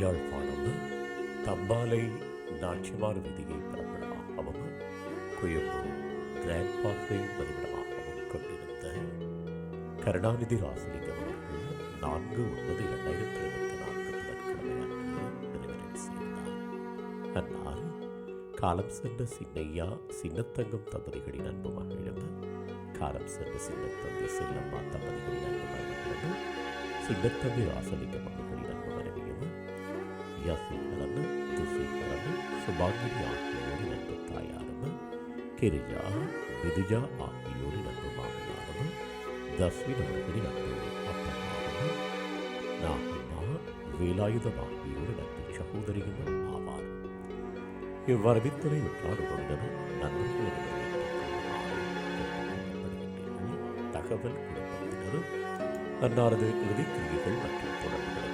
யாழ்ப்பாணம் தம்பாலை நாட்சிமார் விதியை பிறப்பிடமாகவும் கொழும்பு கிராண்ட் பார்க்கை பதிவிடமாகவும் கொண்டிருந்த கருணாநிதி ராசலிங்கம் அவர்கள் நான்கு ஒன்பது இரண்டாயிரத்தி இருபத்தி நான்கு புதன்கிழமை அன்று நிறைவரை செய்தார். அந்நாள் காலம் சென்ற சின்னையா சின்னத்தங்கம் தம்பதிகளின் அன்பு மகளிடம் காலம் சென்ற சின்னத்தம்பி செல்லம்மா தம்பதிகளின் அன்பு மகளிடம் சின்னத்தம்பி ராசலிங்கம் அவர்களின் யசீகரன் கலந்து சுபாங்கினி ஆகியோரின் அன்பு தாயாரும் கிரிஜா விதுஜா ஆகியோரின் அன்பு மாமியாரும் தஸ்வின் அவர்களின் அன்பு அப்பனாரும் நாகிமா வேலாயுதம் ஆகியோரின் அன்பு சகோதரியும் ஆவார் இவ்வரவித்தலை உற்றார் உறவினர் நண்பர்கள் தகவல் குடும்பத்தினர் அன்னாரது இறுதிக்கிரியைகள் மற்றும் தொடர்புகளுக்கு